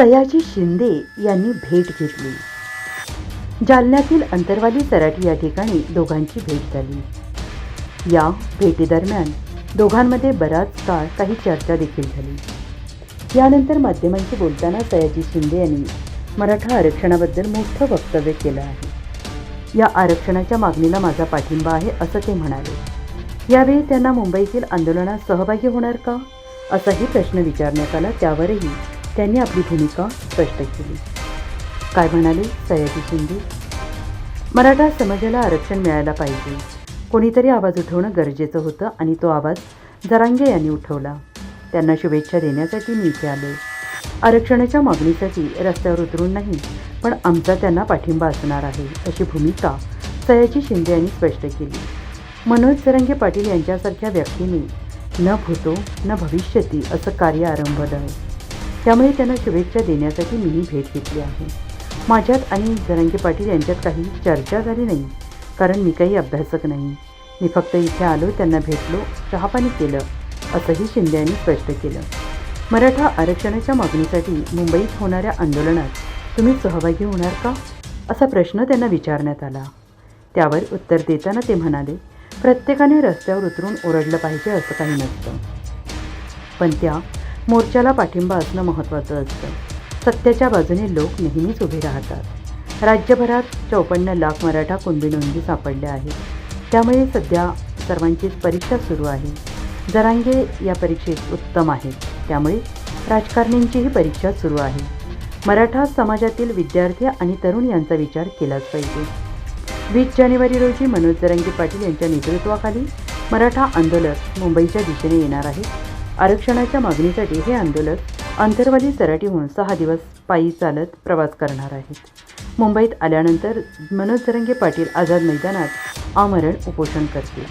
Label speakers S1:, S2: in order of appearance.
S1: सयाजी शिंदे यांनी भेट घेतली. जालन्यातील अंतरवाली सराठी या ठिकाणी दोघांची भेट झाली. या भेटीदरम्यान दोघांमध्ये बराच काळ काही चर्चा देखील झाली. यानंतर माध्यमांशी बोलताना सयाजी शिंदे यांनी मराठा आरक्षणाबद्दल मोठं वक्तव्य केलं आहे. या आरक्षणाच्या मागणीला माझा पाठिंबा आहे असं ते म्हणाले. यावेळी त्यांना मुंबईतील आंदोलनात सहभागी होणार का? असाही प्रश्न विचारण्यात आला त्यावरही त्यांनी आपली भूमिका स्पष्ट केली. काय म्हणाले? सयाजी शिंदे. मराठा समाजाला आरक्षण मिळायला पाहिजे. कोणीतरी आवाज उठवणं गरजेचं होतं आणि तो आवाज जरांगे यांनी उठवला. त्यांना शुभेच्छा देण्यासाठी मी इथे आलो. आरक्षणाच्या मागणीसाठी रस्त्यावर उतरून नाही पण आमचा त्यांना पाठिंबा असणार आहे अशी भूमिका सयाजी शिंदे यांनी स्पष्ट केली. मनोज जरांगे पाटील यांच्यासारख्या व्यक्तीने न भूतो न भविष्यती असं कार्य आरंभलं आहे. त्यामुळे त्यांना शुभेच्छा देण्यासाठी मीही भेट घेतली आहे. माझ्यात आणि जरांगे पाटील यांच्यात काही चर्चा झाली नाही कारण मी काही अभ्यासक नाही. मी फक्त इथे आलो त्यांना भेटलो चहापाणी केलं असंही शिंदे यांनी स्पष्ट केलं. मराठा आरक्षणाच्या मागणीसाठी मुंबईत होणाऱ्या आंदोलनात तुम्ही सहभागी होणार का? असा प्रश्न त्यांना विचारण्यात आला. त्यावर उत्तर देताना ते म्हणाले प्रत्येकाने रस्त्यावर उतरून ओरडलं पाहिजे असं काही नसतं. पण त्या मोर्चाला पाठिंबा असणं महत्त्वाचं असतं. सत्याच्या बाजूने लोक नेहमीच उभे राहतात. राज्यभरात चौपन्न लाख मराठा कुणबी नोंदी सापडल्या आहेत. त्यामुळे सध्या सर्वांचीच परीक्षा सुरू आहे. जरांगे या परीक्षेत उत्तम आहेत. त्यामुळे राजकारण्यांचीही परीक्षा सुरू आहे. मराठा समाजातील विद्यार्थी आणि तरुण यांचा विचार केलाच पाहिजे. वीस जानेवारी रोजी मनोज जरांगे पाटील यांच्या नेतृत्वाखाली मराठा आंदोलक मुंबईच्या दिशेने येणार आहे आरक्षणाच्या मागणीसाठी हे आंदोलक अंतरवाली सराटीहून सहा दिवस पायी चालत प्रवास करणार आहेत. मुंबईत आल्यानंतर मनोज जरंगे पाटील आझाद मैदानात आमरण उपोषण करतील.